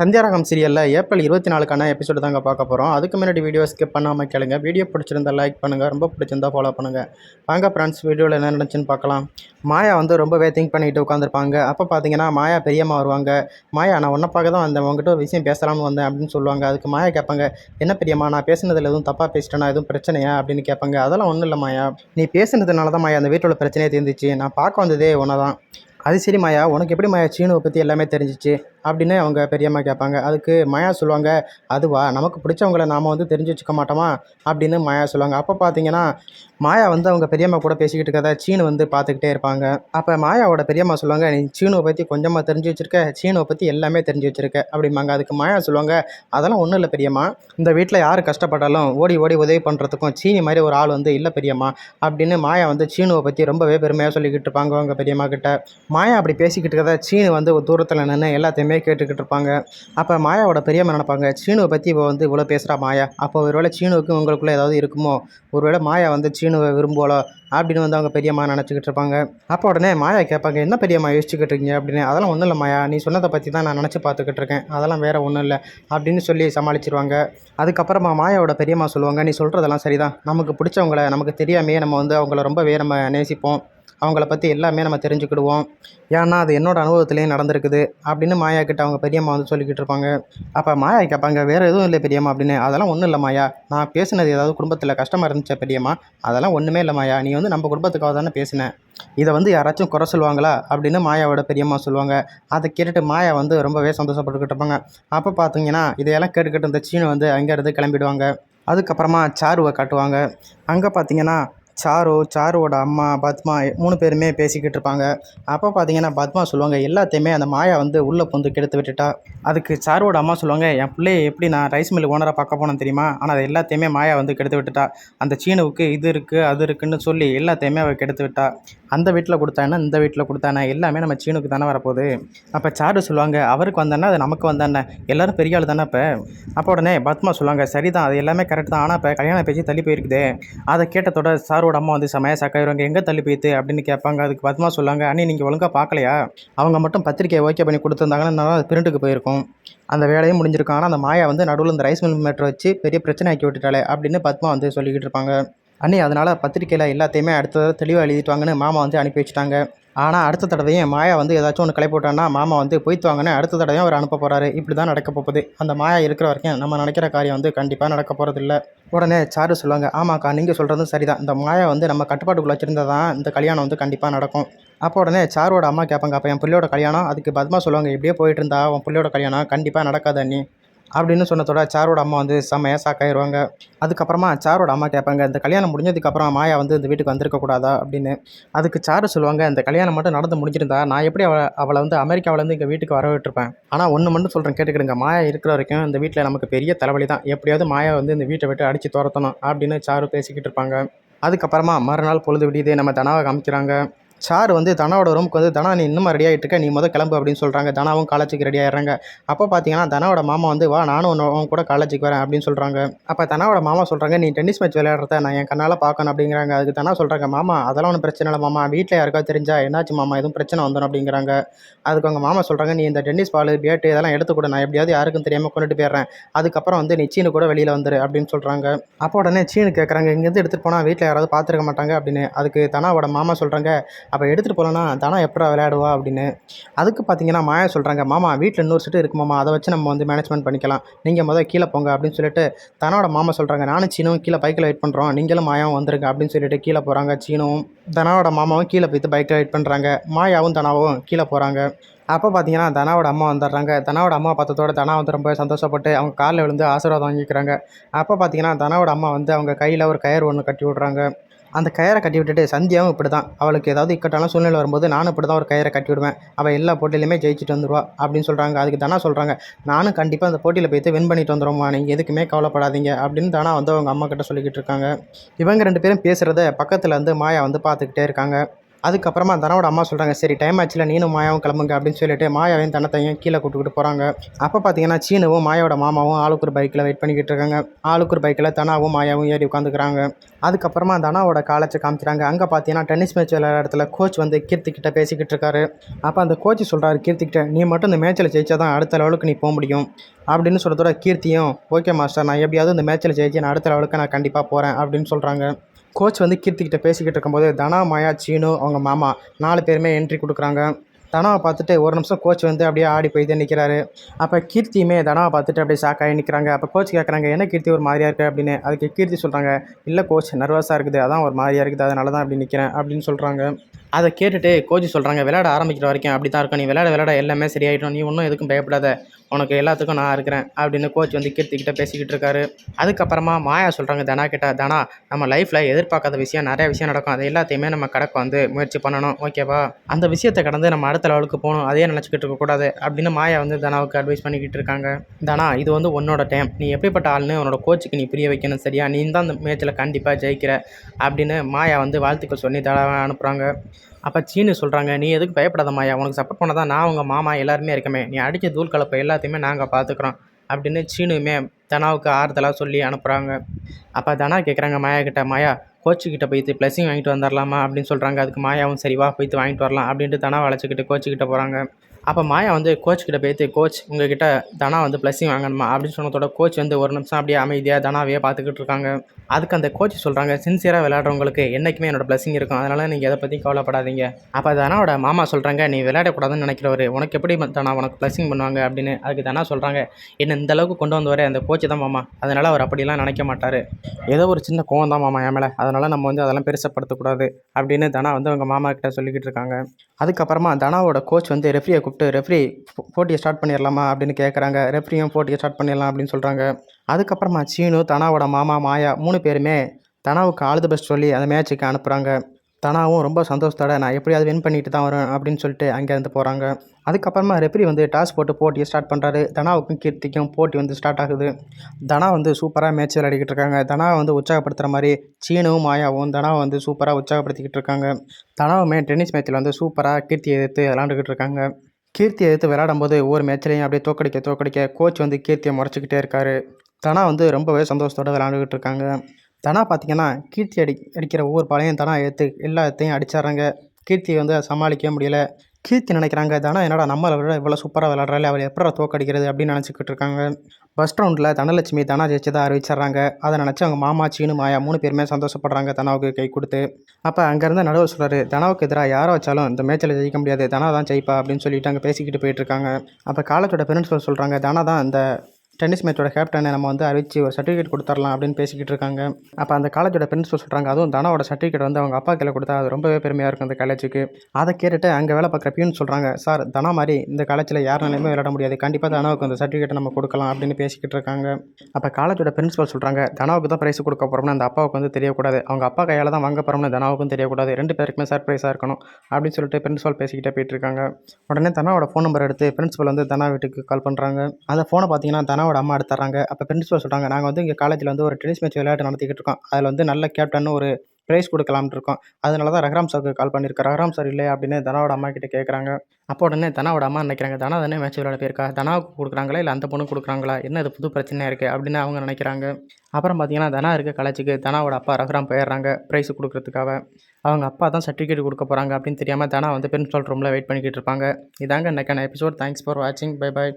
சந்தியாரகம் சீரியலில் ஏப்ரல் இருபத்தி நாலுக்கான எபிசோடு தாங்க பார்க்க போகிறோம் அதுக்கு முன்னாடி வீடியோ ஸ்கிப் பண்ணாமல் கேளுங்க. வீடியோ பிடிச்சிருந்தா லைக் பண்ணுங்கள் ரொம்ப பிடிச்சிருந்தா ஃபாலோ பண்ணுங்கள் வாங்க ஃப்ரெண்ட்ஸ் வீடியோவில் என்ன நடந்துச்சுன்னு பார்க்கலாம். மாயா வந்து ரொம்பவே திங்க் பண்ணிட்டு உட்காந்துருப்பாங்க அப்போ பார்த்தீங்கன்னா மாயா பெரியம்மா வருவாங்க. மாயா நான் ஒன்றை பார்க்க தான் வந்தேன். உங்ககிட்ட ஒரு விஷயம் பேசலாம்னு வந்தேன் அப்படின்னு சொல்லுவாங்க. அதுக்கு மாயா கேட்பாங்க என்ன பெரியம்மா நான் பேசுனதில் எதுவும் தப்பாக பேசிட்டேனா? எதுவும் பிரச்சனையா? அப்படின்னு கேட்பாங்க. அதெல்லாம் ஒன்றும் இல்லை மாயா. நீ பேசுனதுனால தான் மாயா அந்த வீட்டோட பிரச்சனையே தெரிஞ்சிச்சு நான் பார்க்க வந்ததே உன்னை தான் அது சரி மாயா. உனக்கு எப்படி மாயா? சீனுவை பற்றி எல்லாமே தெரிஞ்சிச்சு. அப்படின்னு அவங்க பெரியம்மா கேட்பாங்க. அதுக்கு மாயா சொல்லுவாங்க அதுவா நமக்கு பிடிச்சவங்கள நாம் வந்து தெரிஞ்சு வச்சுக்க மாட்டோமா? அப்படின்னு மாயா சொல்லுவாங்க. அப்போ பார்த்தீங்கன்னா மாயா வந்து அவங்க பெரியம்மா கூட பேசிக்கிட்டு இருக்கதை சீனு வந்து பார்த்துக்கிட்டே இருப்பாங்க. அப்போ மாயாவோட பெரியம்மா சொல்லுவாங்க நீ சீனுவை பற்றி கொஞ்சமாக தெரிஞ்சு வச்சிருக்க சீனுவை பற்றி எல்லாமே தெரிஞ்சு வச்சுருக்க. அப்படிம்பாங்க. அதுக்கு மாயா சொல்லுவாங்க அதெல்லாம் ஒன்றும் இல்லை பெரியம்மா. இந்த வீட்டில் யார் கஷ்டப்பட்டாலும் ஓடி ஓடி உதவி பண்ணுறதுக்கும் சீனி மாதிரி ஒரு ஆள் வந்து இல்லை பெரியம்மா. அப்படின்னு மாயா வந்து சீனுவை பற்றி ரொம்பவே பெருமையாக சொல்லிக்கிட்டு இருப்பாங்க அவங்க பெரியம்மா கிட்ட. மாயா அப்படி பேசிக்கிட்டு இருக்கதை சீனு வந்து தூரத்தில் நின்று எல்லாத்தையுமே கேட்டுக்கிட்டு இருப்பாங்க அப்போ மாயாவோட பெரியம்மா நினைப்பாங்க? சீனுவை பற்றி இப்போ வந்து இவ்வளோ பேசுகிறா மாயா. அப்போ ஒருவேளை சீனுவுக்கும் உங்களுக்குள்ளே ஏதாவது இருக்குமோ? ஒருவேளை மாயா வந்து சீனுவை விரும்புவாளோ? அப்படின்னு வந்து அவங்க பெரியம்மா நினச்சிக்கிட்டு இருப்பாங்க. அப்போ உடனே மாயா கேட்பாங்க என்ன பெரியம்மா யோசிச்சுக்கிட்டு இருக்கீங்க? அப்படின்னு. அதெல்லாம் ஒன்றும் இல்லை மாயா. நீ சொன்னதை பற்றி தான் நான் நினச்சி பார்த்துக்கிட்டு இருக்கேன். அதெல்லாம் வேறு ஒன்றும் இல்லை. அப்படின்னு சொல்லி சமாளிச்சிருவாங்க. அதுக்கப்புறமா மாயாவோட பெரியம்மா சொல்லுவாங்க நீ சொல்கிறதெல்லாம் சரிதான். நமக்கு பிடிச்சவங்கள நமக்கு தெரியாமையே நம்ம வந்து அவங்கள ரொம்பவே நம்ம நேசிப்போம். அவங்கள பற்றி எல்லாமே நம்ம தெரிஞ்சுக்கிடுவோம். ஏன்னா அது என்னோடய அனுபவத்துலேயும் நடந்திருக்குது. அப்படின்னு மாயா கிட்ட அவங்க பெரியம்மா வந்து சொல்லிக்கிட்டு இருப்பாங்க. அப்போ மாயா கேட்பாங்க வேறு எதுவும் இல்லை பெரியம்மா அப்படின்னு. அதெல்லாம் ஒன்றும் இல்லை மாயா. நான் பேசினது ஏதாவது குடும்பத்தில் கஷ்டமாக இருந்துச்சா பெரியம்மா? அதெல்லாம் ஒன்றுமே இல்லை மாயா. நீ வந்து நம்ம குடும்பத்துக்காக தானே பேசினேன் இதை வந்து யாராச்சும் குறை சொல்லுவாங்களா? அப்படின்னு மாயாவோட பெரியம்மா சொல்லுவாங்க. அதை கேட்டுட்டு மாயா வந்து ரொம்பவே சந்தோஷப்பட்டுக்கிட்டு இருப்பாங்க. அப்போ பார்த்தீங்கன்னா இதையெல்லாம் கேட்டுக்கிட்டு இந்த சீனு வந்து அங்கேருந்து கிளம்பிடுவாங்க. அதுக்கப்புறமா சாருவை காட்டுவாங்க. அங்கே பார்த்தீங்கன்னா சாரு சாருவோட அம்மா பத்மா மூணு பேருமே பேசிக்கிட்டு இருப்பாங்க. அப்போ பார்த்தீங்கன்னா பத்மா சொல்லுவாங்க எல்லாத்தையுமே அந்த மாயா வந்து உள்ளே பொந்து கெடுத்து விட்டுட்டா. அதுக்கு சாருவோட அம்மா சொல்லுவாங்க என் பிள்ளைய எப்படி நான் ரைஸ் மில் ஓனராக பார்க்க போனேன் தெரியுமா? ஆனால் அது எல்லாத்தையுமே மாயா வந்து கெடுத்து விட்டுட்டா. அந்த சீனுவுக்கு இது இருக்குது அது இருக்குன்னு சொல்லி எல்லாத்தையுமே அவள் கெடுத்து விட்டா. அந்த வீட்டில் கொடுத்தானே இந்த வீட்டில் கொடுத்தானே எல்லாமே நம்ம சீனுக்கு தானே வரப்போகுது. அப்போ சாரு சொல்லுவாங்க அவருக்கு வந்தானே அது நமக்கு வந்தானே எல்லோரும் பெரிய ஆள் தானே இப்போ அப்போ உடனே பத்மா சொல்லுவாங்க சரிதான் அது எல்லாமே கரெக்ட் தான். ஆனால் இப்போ கல்யாணம் பேச்சு தள்ளி போயிருக்குது. அதை கேட்டதோட சாரோட அம்மா வந்து செமையா சாக்காயிருவாங்க எங்கே தள்ளி போயிட்டு அப்படின்னு கேட்பாங்க. அதுக்கு பத்மா சொல்லாங்க அண்ணி நீங்கள் ஒழுங்காக பார்க்கலையா? அவங்க மட்டும் பத்திரிக்கையை ஓகே பண்ணி கொடுத்துருந்தாங்கன்னா அது பிரிண்ட்டுக்கு போயிருக்கும். அந்த வேலையும் முடிஞ்சிருக்கும். ஆனால் அந்த மாயா வந்து நடுவில் இந்த ரைஸ் மில் மேட்ரு வச்சு பெரிய பிரச்சனை ஆக்கி விட்டுட்டாலே அப்படின்னு பத்மா வந்து சொல்லிக்கிட்டு இருப்பாங்க. அண்ணி அதனால் பத்திரிக்கையில் எல்லாத்தையுமே அடுத்த தெளிவாக எழுதிட்டு வாங்கன்னு மாமா வந்து அனுப்பி வச்சுட்டாங்க. ஆனால் அடுத்த தடவையும் மாயா வந்து ஏதாச்சும் ஒன்று கிளப்பி போட்டான்னா மாமா வந்து போய்த்து வாங்கன்னு அடுத்த தடவையும் அவர் அனுப்ப போகிறாரு இப்படி தான் நடக்க போகுது. அந்த மாயா இருக்கிற வரைக்கும் நம்ம நினைக்கிற காரியம் வந்து கண்டிப்பாக நடக்க போகிறதில்ல உடனே சாரு சொல்லுவாங்க ஆமாக்கா நீங்கள் சொல்கிறதும் சரிதான். இந்த மாயா வந்து நம்ம கட்டுப்பாட்டுக்குள்ளே வச்சுருந்தா தான் இந்த கல்யாணம் வந்து கண்டிப்பாக நடக்கும். அப்போ உடனே சாரோட அம்மா கேட்பாங்க அப்போ என் பிள்ளையோட கல்யாணம்? அதுக்கு பத்மா சொல்லுவாங்க இப்படியே போயிட்டு இருந்தா உன் பிள்ளையோட கல்யாணம் கண்டிப்பாக நடக்காது அண்ணி. அப்படின்னு சொன்னதோட சாரோட அம்மா வந்து செம்மையாக சாக்காயிருவாங்க அதுக்கப்புறமா சாரோட அம்மா கேட்பாங்க இந்த கல்யாணம் முடிஞ்சதுக்கப்புறம் மாயா வந்து இந்த வீட்டுக்கு வந்திருக்கக்கூடாதா அப்படின்னு. அதுக்கு சாரு சொல்லுவாங்க இந்த கல்யாணம் மட்டும் நடந்து முடிஞ்சிருந்தா நான் எப்படி அவளை அவளை வந்து அமெரிக்காவிலேருந்து இங்கே வீட்டுக்கு வர விட்டுருப்பேன். ஆனால் ஒன்று மட்டும் சொல்கிறேன் கேட்டுக்கிடுங்க. மாயா இருக்கிற வரைக்கும் இந்த வீட்டில் நமக்கு பெரிய தலைவலி தான். எப்படியாவது மாயா வந்து இந்த வீட்டை விட்டு அடித்து துரத்தணும் அப்படின்னு சாரு பேசிக்கிட்டு இருப்பாங்க. அதுக்கப்புறமா மறுநாள் பொழுது விடியுதே நம்ம தனாவை காமிக்கிறாங்க. சார் வந்து தனாவோட ரூமுக்கு வந்து தனா நீ இன்னும் ரெடியாகிட்டு இருக்க நீ முதல் கிளம்பு அப்படின்னு சொல்கிறாங்க தனாவும் காலேஜுக்கு ரெடி ஆயிடுறாங்க. அப்போ பார்த்தீங்கன்னா தனாவோட மாமா வந்து வா நானும் உன்ன- உன் கூட காலேஜுக்கு வரேன் அப்படின்னு சொல்கிறாங்க அப்போ தனாவோட மாமா சொல்கிறாங்க நீ டென்னிஸ் மேட்ச் விளையாடுறத நான் என் கண்ணால் பார்க்கணும் அப்படிங்கிறாங்க. அதுக்கு தனா சொல்கிறாங்க மாமா அதெல்லாம் ஒன்றும் பிரச்சனை இல்லை மாமா. வீட்டில் யாருக்கா தெரிஞ்சா என்னாச்சு மாமா? எதுவும் பிரச்சனை வந்துடும் அப்படிங்கிறாங்க. அதுக்கு அவங்க மாமா சொல்கிறாங்க நீ இந்த டென்னிஸ் பால் பேட்டு இதெல்லாம் எடுத்துக்கூட நான் எப்படியாவது யாருக்கும் தெரியாமல் கொண்டுட்டு போயிடுறேன். அதுக்கப்புறம் வந்து நீ சீனு கூட வெளியில் வந்துரு அப்படின்னு சொல்கிறாங்க அப்போ உடனே சீனு கேட்குறாங்க இங்கேருந்து எடுத்துகிட்டு போனால் வீட்டில் யாராவது பார்த்துருக்க மாட்டாங்க அப்படின்னு. அதுக்கு தனாவோட மாமா சொல்கிறாங்க அப்போ எடுத்துகிட்டு போகலன்னா தானா எப்படா விளையாடுவா? அப்படின்னு. அதுக்கு பார்த்தீங்கன்னா மாயா சொல்கிறாங்க மாமா வீட்டில் இன்னொரு செட்டு இருக்கு மாமா. அதை வச்சு நம்ம வந்து மேனேஜ்மெண்ட் பண்ணிக்கலாம். நீங்கள் முதல் கீழே போங்க அப்படின்னு சொல்லிட்டு தனோட மாமா சொல்கிறாங்க நானும் சீனும் கீழே பைக்கில் வெயிட் பண்ணுறோம் நீங்களும் மாயாவும் வந்துருங்க அப்படின்னு சொல்லிட்டு கீழே போகிறாங்க சீனுவும். தனாவோட மாமாவும் கீழே போய்த்து பைக்கில் வெயிட் பண்ணுறாங்க மாயாவும் தனாவும் கீழே போகிறாங்க அப்போ பார்த்தீங்கன்னா தனாவோட அம்மா வந்துடுறாங்க. தனாவோட அம்மா பார்த்ததோட தனா வந்து ரொம்ப சந்தோஷப்பட்டு அவங்க காலில் விழுந்து ஆசீர்வாதம் வாங்கிக்கிறாங்க. அப்போ பார்த்தீங்கன்னா தனாவோட அம்மா வந்து அவங்க கையில் ஒரு கயிறு ஒன்று கட்டி விட்றாங்க. அந்த கயிறை கட்டி விட்டுட்டு சந்தியாவும் இப்படி தான் அவளுக்கு ஏதாவது இக்கட்டான சூழ்நிலை வரும்போது நானும் இப்படி தான் ஒரு கயிறை கட்டி விடுவேன். அவள் எல்லா போட்டியிலுமே ஜெயிச்சுட்டு வந்துடுவா அப்படின்னு சொல்கிறாங்க அதுக்கு தானா சொல்கிறாங்க நானும் கண்டிப்பாக அந்த போட்டியில் போய்த்து வின் பண்ணிட்டு வந்துடுவோம்மா நீங்கள் எதுக்குமே கவலைப்படாதீங்க அப்படின்னு தானா வந்து அவங்க அம்மா கிட்ட சொல்லிக்கிட்டு இருக்காங்க. இவங்க ரெண்டு பேரும் பேசுகிறத பக்கத்தில் வந்து மாயா வந்து பார்த்துக்கிட்டே இருக்காங்க. அதுக்கப்புறமா தனாவோட அம்மா சொல்கிறாங்க சரி டைம் ஆச்சுல நீனும் மாயாவும் கிளம்புங்க அப்படின்னு சொல்லிட்டு மாயாவையும் தனத்தையும் கீழே கூட்டுக்கிட்டு போகிறாங்க அப்போ பார்த்தீங்கன்னா சீனுவும் மாயாவோட மாமாவும் ஆளுக்கு ஒரு பைக்கில் வெயிட் பண்ணிக்கிட்டு இருக்காங்க. ஆளுக்கு ஒரு பைக்கில் தனாவும் மாயாவும் ஏறி உட்காந்துக்கிறாங்க. அதுக்கப்புறமா தனாவோட காலேஜை காமிக்கிறாங்க. அங்கே பார்த்தீங்கன்னா டென்னிஸ் மேட்ச் விளையாடுற இடத்துல கோச் வந்து கீர்த்தி கிட்ட பேசிக்கிட்டு இருக்காரு. அப்போ அந்த கோச் சொல்கிறாரு கீர்த்தி கிட்ட நீ மட்டும் இந்த மேட்ச்சில் ஜெயிச்சா தான் அடுத்த லெவலுக்கு நீ போக முடியும். அப்படின்னு சொல்கிறதோட கீர்த்தியும் ஓகே மாஸ்டர் நான் எப்படியாவது இந்த மேட்ச்சில் ஜெயிச்சு நான் அடுத்த லெவலுக்கு நான் கண்டிப்பாக போகிறேன் அப்படின்னு சொல்கிறாங்க கோச் வந்து கீர்த்திக்கிட்ட பேசிக்கிட்டு இருக்கும்போது தனா மாயா சீனு அவங்க மாமா நாலு பேருமே என்ட்ரி கொடுக்குறாங்க. தனாவை பார்த்துட்டு ஒரு நிமிஷம் கோச் வந்து அப்படியே ஆடி போய் தான் நிற்கிறாரு அப்போ கீர்த்தியுமே தனாவை பார்த்துட்டு அப்படியே ஷாக் ஆகி நிற்கிறாங்க அப்போ கோச் கேட்குறாங்க என்ன கீர்த்தி ஒரு மாதிரியாக இருக்குது அப்படின்னு. அதுக்கு கீர்த்தி சொல்கிறாங்க இல்லை கோச் நர்வஸாக இருக்குது. அதான் ஒரு மாதிரியாக இருக்குது. அதனால தான் அப்படி நிற்கிறேன் அப்படின்னு சொல்கிறாங்க அதை கேட்டுட்டு கோச் சொல்கிறாங்க விளையாட ஆரம்பிக்கிற வரைக்கும் அப்படி தான் இருக்கும் நீ விளையாட விளையாட எல்லாமே சரியாயிடும். நீ ஒன்றும் எதுக்கும் பயப்படாத. உனக்கு எல்லாத்துக்கும் நான் இருக்கிறேன் அப்படின்னு கோச் வந்து கீர்த்திக்கிட்ட பேசிக்கிட்டு இருக்காரு. அதுக்கப்புறமா மாயா சொல்கிறாங்க தனா கிட்ட தனா நம்ம லைஃப்பில் எதிர்பார்க்காத விஷயம் நிறைய விஷயம் நடக்கும். அது எல்லாத்தையுமே நம்ம கடக்க வந்து முயற்சி பண்ணணும். ஓகேவா அந்த விஷயத்தை கடந்து நம்ம அடுத்த லெவலுக்கு போகணும். அதே நினச்சிக்கிட்டு இருக்கக்கூடாது அப்படின்னு மாயா வந்து தனாவுக்கு அட்வைஸ் பண்ணிக்கிட்டு இருக்காங்க. தனா இது வந்து உன்னோட டைம் நீ எப்படிப்பட்ட ஆள்னு உன்னோட கோச்சுக்கு நீ புரிய வைக்கணும் சரியா? நீ தான் அந்த மேட்ச்சில் கண்டிப்பாக ஜெயிக்கிற அப்படின்னு மாயா வந்து வாழ்த்துக்கள் சொல்லி தடவை அனுப்புகிறாங்க அப்போ சீனு சொல்கிறாங்க நீ எதுக்கு பயப்படாத மாயா? உனக்கு சப்போர்ட் பண்ண தான் நான் உங்கள் மாமா எல்லாருமே இருக்கமே. நீ அடித்த தூள் கலப்பை எல்லாத்தையுமே நாங்கள் பார்த்துக்குறோம் அப்படின்னு சீனுமே தனாவுக்கு ஆறுதலாக சொல்லி அனுப்புகிறாங்க அப்போ தனா கேட்குறாங்க மாயா கிட்ட மாயா கோச்சுக்கிட்ட போய்த்து ப்ளஸிங் வாங்கிட்டு வந்துடலாமா அப்படின்னு சொல்கிறாங்க அதுக்கு மாயாவும் சரி வா போயிட்டு வாங்கிட்டு வரலாம். அப்படின்ட்டு தனா வளைச்சிக்கிட்டு கோச்சுக்கிட்ட போகிறாங்க அப்போ மாயா வந்து கோச் கிட்ட பேத்து கோச் உங்ககிட்ட தனா வந்து பிளஸிங் வாங்கணுமா? அப்படின்னு சொன்னதோட கோச் வந்து ஒரு நிமிஷம் அப்படியே அமைதியாக தனாவே பார்த்துக்கிட்டு இருக்காங்க. அதுக்கு அந்த கோச் சொல்கிறாங்க சின்சியராக விளையாடுறவங்களுக்கு என்றைக்குமே என்னோட பிளஸிங் இருக்கும். அதனால் நீங்கள் எதை பற்றி கவலைப்படாதீங்க. அப்போ தனாவோட மாமா சொல்கிறாங்க நீ விளையாடக்கூடாதுன்னு நினைக்கிறவர் உனக்கு எப்படி தனா உனக்கு பிளஸிங் பண்ணுவாங்க? அப்படின்னு அதுக்கு தனா சொல்கிறாங்க என்ன இந்த அளவுக்கு கொண்டு வந்தவரே அந்த கோச் தான் மாமா. அதனால் அவர் அப்படிலாம் நினைக்க மாட்டார். ஏதோ ஒரு சின்ன கோவம் தான் மாமா என் மேலே. அதனால் நம்ம வந்து அதெல்லாம் பெருசப்படுத்தக்கூடாது. அப்படின்னு தனா வந்து அவங்க மாமா கிட்ட சொல்லிக்கிட்டு இருக்காங்க. அதுக்கப்புறமா தனாவோட கோச் வந்து ரெஃப்ரியை கூப்பிட்டு ரெஃப்ரி போட்டியை ஸ்டார்ட் பண்ணிடலாமா அப்படின்னு கேட்குறாங்க ரெஃப்ரியும் போட்டியை ஸ்டார்ட் பண்ணிடலாம் அப்படின்னு சொல்கிறாங்க அதுக்கப்புறமா சீனு தனாவோட மாமா மாயா மூணு பேருமே தனாவுக்கு ஆல் தி பெஸ்ட் சொல்லி அந்த மேட்ச்சுக்கு அனுப்புகிறாங்க தனாவும் ரொம்ப சந்தோஷத்தோட நான் எப்படியாவது வின் பண்ணிட்டு தான் வரேன் அப்படின்னு சொல்லிட்டு அங்கேருந்து போகிறாங்க அதுக்கப்புறமா ரெஃப்ரி வந்து டாஸ் போட்டு போட்டியை ஸ்டார்ட் பண்ணுறாரு தனாவுக்கும் கீர்த்திக்கும் போட்டி வந்து ஸ்டார்ட் ஆகுது. தனா வந்து சூப்பராக மேட்ச் விளையாடிக்கிட்டு இருக்காங்க. தனாவை வந்து உற்சாகப்படுத்துகிற மாதிரி சீனும் மாயாவும் தனாவை வந்து சூப்பராக உற்சாகப்படுத்திக்கிட்டு இருக்காங்க. தனாவுமே டென்னிஸ் மேட்ச்சில் வந்து சூப்பராக கீர்த்தி எதிர்த்து விளாண்டுக்கிட்டு இருக்காங்க. கீர்த்தியை எடுத்து விளையாடும்போது ஒவ்வொரு மேட்ச்லேயும் அப்படியே தோக்கடிக்க தோக்கடிக்க கோச் வந்து கீர்த்தியை முறைச்சிக்கிட்டே இருக்காரு. தனா வந்து ரொம்பவே சந்தோஷத்தோடு விளாண்டுக்கிட்டு இருக்காங்க. தனா பார்த்தீங்கன்னா கீர்த்தி அடி அடிக்கிற ஒவ்வொரு பாலையும் தனா எடுத்து எல்லாத்தையும் அடிச்சிடுறாங்க. கீர்த்தி வந்து சமாளிக்கவே முடியல. கீர்த்தி நினைக்கிறாங்க தானே என்னடா நம்மளை விட இவ்வளோ சூப்பராக விளாட்றாள் அவள் எப்படா தோக்கடிக்கிறது? அப்படின்னு நினச்சிக்கிட்டு இருக்காங்க. ஃபஸ்ட் ரவுண்டில் தனலட்சுமி தனா ஜெயிச்சதாக அறிவிச்சிடுறாங்க. அதை நினச்சி அவங்க மாமா சீனு மாயா மூணு பேருமே சந்தோஷப்படுறாங்க தனாவுக்கு கை கொடுத்து. அப்போ அங்கேருந்து நடுவர் சொல்கிறாரு தனாவுக்கு எதிராக யாரை வச்சாலும் இந்த மேட்சில் ஜெயிக்க முடியாது. தனா தான் ஜெயிப்பா? அப்படின்னு சொல்லிட்டு அங்கே பேசிக்கிட்டு போயிட்டுருக்காங்க அப்போ காலேஜோட பிரின்சிபல் சொல்கிறாங்க தனா தான் இந்த டென்னிஸ் மேட்சோட கேப்டனை நம்ம வந்து அறிவிச்சு ஒரு சர்டிஃபிகேட் கொடுத்துடலாம் அப்படின்னு பேசிக்கிட்டு இருக்காங்க. அப்போ அந்த காலேஜோட பிரின்சிபல் சொல்கிறாங்க அதுவும் தனாவோட சர்டிஃபிகேட் வந்து அவங்க அப்பா கையில் கொடுத்தா அது ரொம்பவே பெருமையாக இருக்கும் அந்த காலேஜுக்கு. அதை கேட்டுட்டு அங்கே வேலை பார்க்குற பியூன் சொல்கிறாங்க சார் தனா மாதிரி இந்த காலேஜில் யாருனாலுமே விளையாட முடியாது. கண்டிப்பாக தனாவுக்கு அந்த சர்டிஃபிகேட்டை நம்ம கொடுக்கலாம் அப்படின்னு பேசிக்கிட்டு இருக்காங்க. அப்போ காலேஜோட பிரின்சிபல் சொல்கிறாங்க தனாவுக்கு தான் ப்ரைஸ் கொடுக்க போகிறோம்னு அந்த அப்பாவுக்கு வந்து தெரியக்கூடாது. அவங்க அப்பா கையால் தான் வாங்க போகிறோம்னு தனாவுக்கும் தெரியக்கூடாது. ரெண்டு பேருக்குமே சர்ப்ரைஸாக இருக்கணும் அப்படின்னு சொல்லிட்டு பிரின்சிபல் பேசிக்கிட்டே போயிட்டு இருக்காங்க. உடனே தனாவோட ஃபோன் நம்பர் எடுத்து பிரின்சிபல் வந்து தனா வீட்டுக்கு கால் பண்ணுறாங்க அந்த ஃபோனை பார்த்தீங்கன்னா தனாவோட அம்மா எடுத்துறாங்க. அப்போ பிரின்சிபல் சொல்கிறாங்க நாங்கள் வந்து இங்கே காலேஜில் வந்து ஒரு டென்னிஸ் மேட்ச் விளையாட்டு நடத்திக்கிட்டு இருக்கோம். அதில் வந்து நல்ல கேப்டன் ஒரு ப்ரைஸ் கொடுக்கலாம்னு இருக்கோம். அதனால தான் ரகுராம் சாருக்கு கால் பண்ணியிருக்கேன். ரகராம் சார் இல்லை அப்படின்னு தனாவோட அம்மா கிட்டே கேட்குறாங்க அப்போ உடனே தனாவோட அம்மா நினைக்கிறாங்க தனா தானே மேட்ச் விளையாட போயிருக்கா? தனாவுக்கு கொடுக்குறாங்களா? இல்லை அந்த பொண்ணு கொடுக்குறாங்களா? என்ன இது புது பிரச்சனையாக இருக்குது அப்படின்னு அவங்க நினைக்கிறாங்க. அப்புறம் பார்த்தீங்கன்னா தனா இருக்க காலேஜுக்கு தனாவோட அப்பா ரகுராம் போயிடுறாங்க ப்ரைஸ் கொடுக்குறதுக்காக. அவங்க அப்பா தான் சர்டிஃபிகேட் கொடுக்க போகிறாங்க அப்படின்னு தெரியாமல் தனா வந்து பிரின்சிபல் ரூமில் வெயிட் பண்ணிக்கிட்டு இருப்பாங்க. இதாங்க இன்னைக்கான எபிசோட் தேங்க்ஸ் ஃபார் வாட்சிங் பை பை